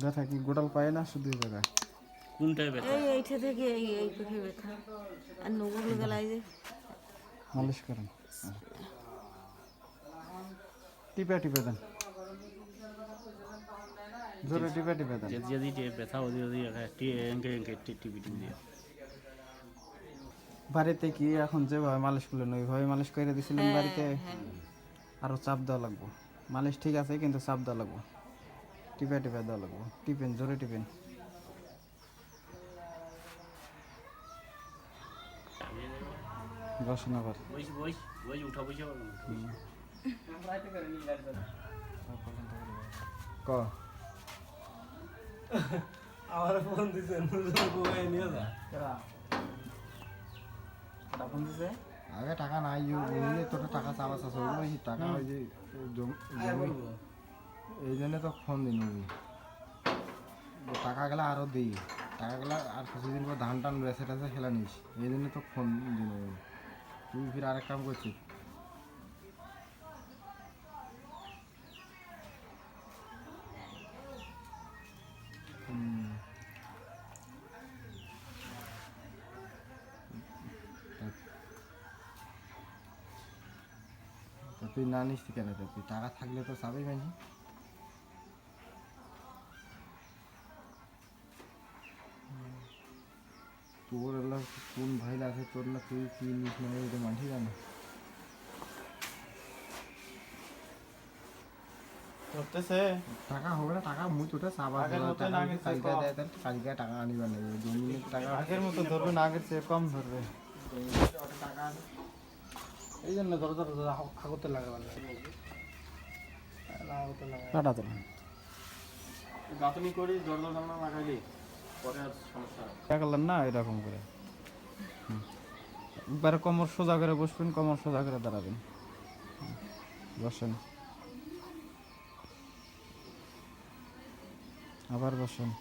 ব্যথা কি? গোটাল পায় না শুধু জায়গায় কোনটায় ব্যথা? এই এইটা থেকে এই এই পিঠে ব্যথা। আর নগুলো গলায় যে মালিশ করেন। টিপে টিপে দেন। জোরে টিপে টিপে দেন। যদি ব্যথা ওদি ওদি এঙ্কে এঙ্কে টিপি টিপি দিয়ে। বাড়িতে কি এখন যেভাবে মালিশ করলেন ওইভাবে মালিশ করে দিছিলেন বাড়িতে? হ্যাঁ। আরও চাপ দেওয়া লাগবো। মালিশ ঠিক আছে কিন্তু চাপ দেওয়া লাগবো। টিপে টিপে দেওয়া লাগবো। টিপেন জোরে টিপেন বসেন আবার বইস বইস বইস উঠা বইসা পারব না ক? আমার ফোন দিছে নিয়ে যা। ফোন দিছে? আগে টাকা নাই বুঝলি তোর টাকা চাওয়া চাষ টাকা ওই যে জমি জমি এই জন্য তো ফোন দিন টাকা গেলে আরও দিই। টাকা গেলে আর কিছুদিন পর ধান টান বেসে টেসে খেলা নিস। এই জন্য তো ফোন দিন তুই ফির আরেক কাম করছিস। তুই না নিস কেন? তুই টাকা থাকলে তো চাবি মানি তোর এলা কোন ভাই আছে তোর না তুই কি নিস না এটা মানছি জানো? ধরতেছে। টাকা হবে না টাকা মুই তোটা কালকে দেয় তাহলে কালকে টাকা আনিবার নেই জমির টাকা আগের মতো ধরবে না আগের চেয়ে কম ধরবে। টাকা এই জন্য ধরো ধরো ধরো লাগাবার কাটা গাঁথনি করি লাগাইলি। দেখালেন না। এরকম করে। হুম। একবারে কোমর সোজা করে বসবেন কোমর সোজা করে দাঁড়াবেন। বসেন। আবার বসেন।